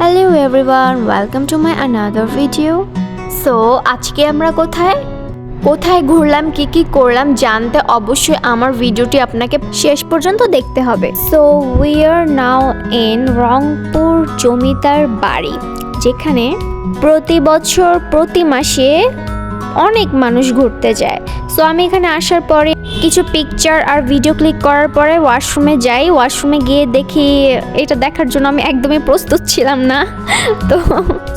Hello everyone welcome to my another video so আজকে আমরা কোথায়? কোথায় ঘুরলাম, কি কি করলাম জানতে অবশ্যই আমার ভিডিওটি আপনাকে শেষ পর্যন্ত দেখতে হবে। So we are now in Rangpur জমিদার বাড়ি, যেখানে প্রতি বছর, প্রতি মাসে অনেক মানুষ ঘুরতে যায়। সো আমি এখানে আসার পরে কিছু পিকচার আর ভিডিও ক্লিক করার পরে ওয়াশরুমে যাই। ওয়াশরুমে গিয়ে দেখি এটা দেখার জন্য আমি একদমই প্রস্তুত ছিলাম না। তো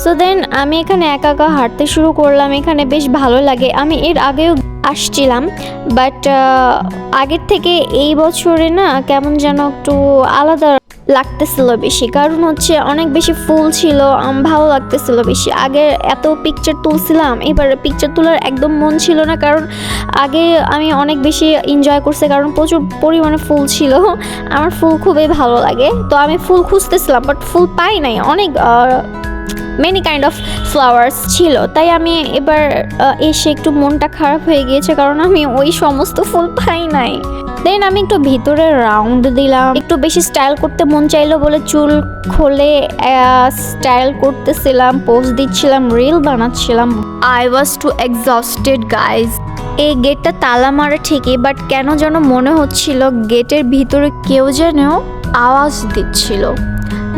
সো দেন আমি এখানে একা একা হাঁটতে শুরু করলাম। এখানে বেশ ভালো লাগে। আমি এর আগেও আসছিলাম বাট আগের থেকে এই বছরে না কেমন যেন একটু আলাদা লাগতেছিল বেশি। কারণ হচ্ছে অনেক বেশি ফুল ছিল ভালো লাগতেছিল বেশি। আগে এত পিকচার তুলছিলাম, এবার পিকচার তোলার একদম মন ছিল না। কারণ আগে আমি অনেক বেশি এনজয় করছি, কারণ প্রচুর পরিমাণে ফুল ছিল। আমার ফুল খুবই ভালো লাগে। তো আমি ফুল খুঁজতেছিলাম বাট ফুল পাই নাই। অনেক মেনি কাইন্ড অফ ফ্লাওয়ার্স ছিল। তাই আমি এবার এসে একটু মনটা খারাপ হয়ে গিয়েছে কারণ আমি ওই সমস্ত ফুল পাই নাই। দেন আমি একটু ভিতরে রাউন্ড দিলাম। একটু বেশি স্টাইল করতে মন চাইলো বলে চুল খুলে স্টাইল করতেছিলাম পোস্ট দিচ্ছিলাম রিল বানাচ্ছিলাম। I was too exhausted guys এই গেটটা তালা মারা ঠিকই বাট কেন যেন মনে হচ্ছিল গেটের ভিতরে কেউ যেন আওয়াজ দিচ্ছিল।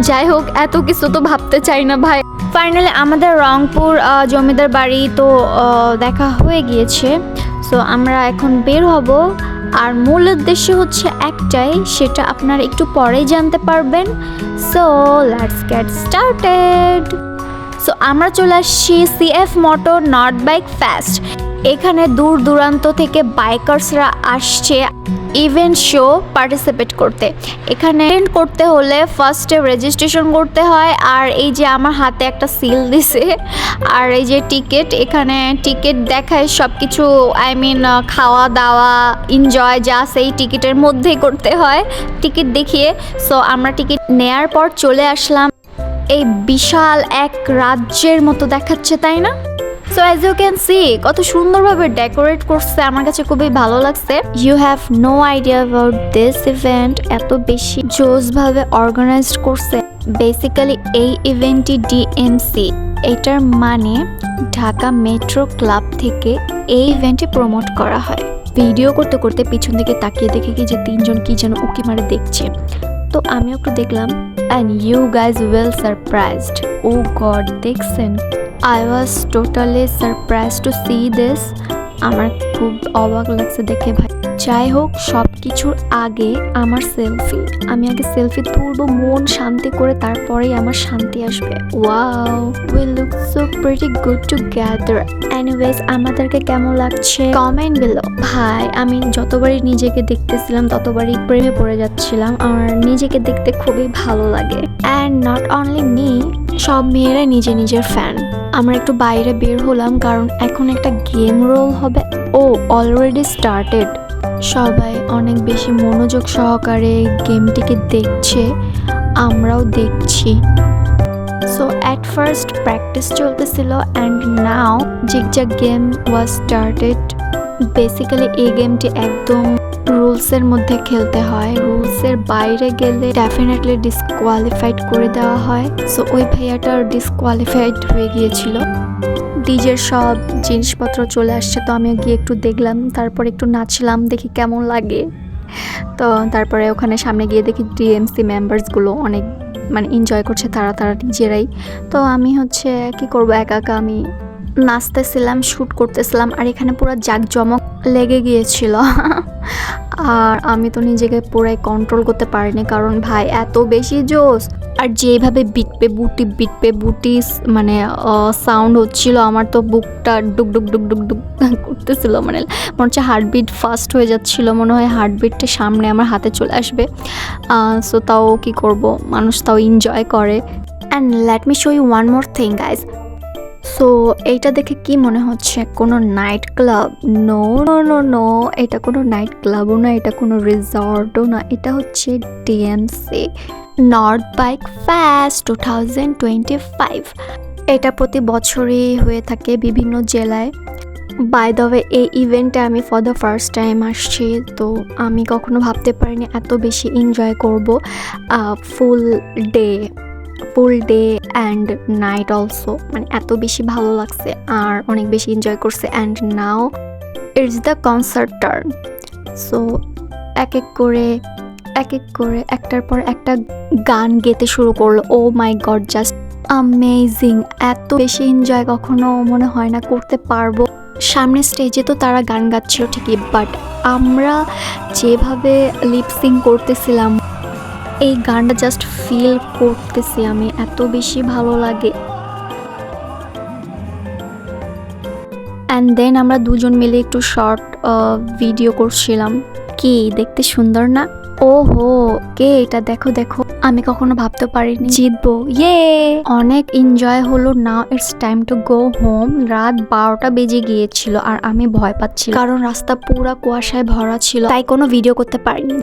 যাই হোক, এত কিছু তো ভাবতে চাই না ভাই। ফাইনালি আমাদের রংপুর জমিদার বাড়ি তো দেখা হয়ে গিয়েছে। সো আমরা এখন বের হব। আর মূল উদ্দেশ্য হচ্ছে একটাই, সেটা আপনারা একটু পরেই জানতে পারবেন। So let's get started so আমরা চলে আসছি CF motor north bike fest এখানে দূর দূরান্ত থেকে বাইকার্সরা আসছে। ইভেন্ট শো পার্টিসিপেট করতে। এখানে করতে হলে ফার্স্টে রেজিস্ট্রেশন করতে হয়, আর এই যে আমার হাতে একটা সিল দিছে, আর এই যে টিকিট এখানে টিকিট দেখায় সব কিছু আই মিন খাওয়া দাওয়া এনজয় যা সেই টিকিটের মধ্যেই করতে হয় টিকিট দেখিয়ে। সো আমরা টিকিট নেয়ার পর চলে আসলাম। এই বিশাল এক রাজ্যের মতো দেখাচ্ছে, তাই না? So as you can see কত সুন্দরভাবে ডেকোরেট করছে, আমার কাছে খুবই ভালো লাগছে। You have no idea about this event এত বেশি জোসভাবে অর্গানাইজড করছে। বেসিক্যালি এই ইভেন্টটি ডিএমসি এটার মানে ঢাকা মেট্রো ক্লাব থেকে এই ইভেন্টে প্রমোট করা হয়। ভিডিও করতে করতে পিছন দিকে তাকিয়ে দেখে কি যে তিনজন কি যেন উকি মারে দেখছে। তো আমিও একটু দেখলাম and you guys well surprised oh god দেখছেন I was totally surprise to see this আমার খুব অবাক লাগছে দেখে ভাই। যাই হোক সব কিছুর আগে আমার সেলফি আমি আগে সেলফি তুলবো, মন শান্তি করে তারপরেই আমার শান্তি আসবে। Wow we look so pretty good together anyways আমাদেরকে কেমন লাগছে? কমেন্ট বিলো ভাই, আমি যতবারই নিজেকে দেখতেছিলাম, ততবারই প্রেমে পড়ে যাচ্ছিলাম আমার নিজেকে দেখতে খুবই ভালো লাগে। অ্যান্ড নট অনলি মি সব মেয়েরা নিজে নিজের ফ্যান আমরা একটু বাইরে বের হলাম, কারণ এখন একটা গেম রোল হবে। ও অলরেডি স্টার্টেড সবাই অনেক বেশি মনোযোগ সহকারে গেমটিকে দেখছে, আমরাও দেখছি। সো অ্যাট ফার্স্ট প্র্যাকটিস চলতেছিল and now zigzag game was started basically এই গেমটি একদম রুলসের মধ্যে খেলতে হয়। রুলসের বাইরে গেলে ডেফিনেটলি ডিসকোয়ালিফাইড করে দেওয়া হয়। সো ওই ভাইয়াটার ডিসকোয়ালিফাইড হয়ে গিয়েছিল। ডিজের সব জিনিসপত্র চলে আসছে, তো আমি গিয়ে একটু দেখলাম, তারপর একটু নাচলাম, দেখি কেমন লাগে। তো তারপরে ওখানে সামনে গিয়ে দেখি ডিএমসি মেম্বার্সগুলো অনেক মানে এনজয় করছে তারা তারা নিজেরাই। তো আমি হচ্ছে কি করব, একা একা আমি নাচতেছিলাম শ্যুট করতেছিলাম, আর এখানে পুরো জাঁকজমক লেগে গিয়েছিল। আর আমি তো নিজেকে পুরাই কন্ট্রোল করতে পারিনি, কারণ ভাই এত বেশি জোস আর যেভাবে বিটপে বুটি বিটপে বুটি মানে সাউন্ড হচ্ছিল, আমার তো বুকটা ডুক ডুক ডুক ডুক ডুক করতেছিল মানে মনে হচ্ছে হার্টবিট ফাস্ট হয়ে যাচ্ছিল, মনে হয় হার্টবিটটা সামনে আমার হাতে চলে আসবে। সো তাও কি করব? মানুষ তাও এনজয় করে। And let me show you one more thing guys so এইটা দেখে কি মনে হচ্ছে? কোনো night club no no no no এটা কোনো নাইট ক্লাবও না, এটা কোনো রিসর্টও না, এটা হচ্ছে DMC north bike fest two thousand twenty five এটা প্রতি বছরই হয়ে থাকে বিভিন্ন জেলায়। বাই ওয়ে এই ইভেন্টে আমি ফর দ্য ফার্স্ট টাইম আসছি, তো আমি কখনো ভাবতে পারিনি এত বেশি এনজয় করব full day full day and night also মানে এত বেশি ভালো লাগছে আর অনেক বেশি এনজয় করছে and now it's the concert turn so এক এক করে, এক এক করে একটার পর একটা গান গেতে শুরু করল। Oh my god just amazing এত বেশি এনজয় কখনো মনে হয় না করতে পারব। সামনে স্টেজে তো তারা গান গাচ্ছিল ঠিকই বাট আমরা যেভাবে লিপসিং করতেছিলাম এই গানটা জাস্ট ফিল করতেছি আমি, এত বেশি ভালো লাগে। অ্যান্ড দেন আমরা দুজন মিলে একটু শর্ট ভিডিও করছিলাম। কি, দেখতে সুন্দর না? ও হো কে এটা? দেখো দেখো। আমি কখনো ভাবতে পারিনি। জিতবো। ইয়ে অনেক এনজয় হলো। Now it's time to go home রাত বারোটা বেজে গিয়েছিল আর আমি ভয় পাচ্ছি কারণ রাস্তা পুরা কুয়াশায় ভরা ছিল। তাই কোনো ভিডিও করতে পারিনি।